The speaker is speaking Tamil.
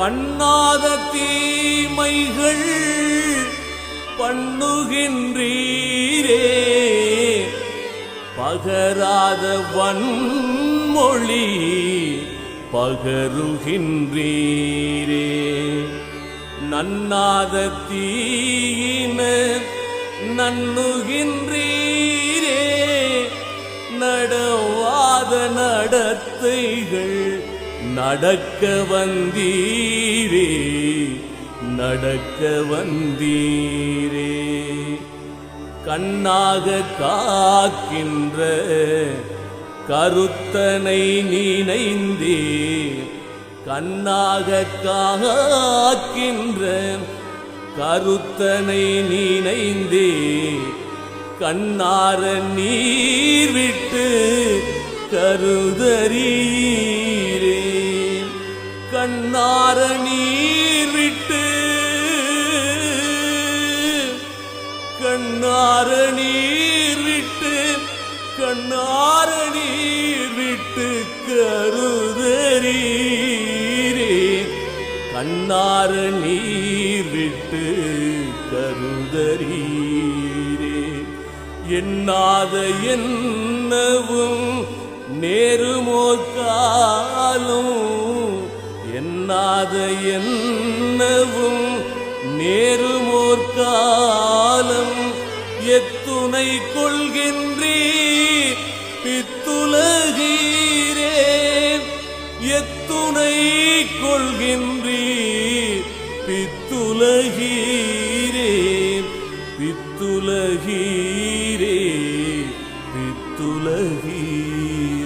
பண்ணாத தீமைகள் பண்ணுகின்றீரே. பகராத வன்மொழி பகருகின்றீரே. நன்னாத தீயின நன்னுகின்றீரே நடவாத நடத்தைகள் நடக்க வந்தீரே நடக்க வந்தீரே. கண்ணாக காக்கின்ற கருத்தனை நினைந்தே கண்ணாக காக்கின்ற கருத்தனை நினைந்தே கண்ணார நீர் விட்டு கருதறீரே கண்ணார நீர் விட்டு கண்ணார விட்டு கண்ணார நீர் விட்டு கருதறீரே. கண்ணார விட்டு கருதறீரே. எண்ணாத என்னவும் நேருமோ காலும் என்னாத என்னவும் நேருமோர் காலம் எத்துணை கொள்கின்றீர். பித்துலகீரே எத்துணை கொள்கின்றீர். பித்துலகீரே பித்துலகீரே. பித்துலகீரே.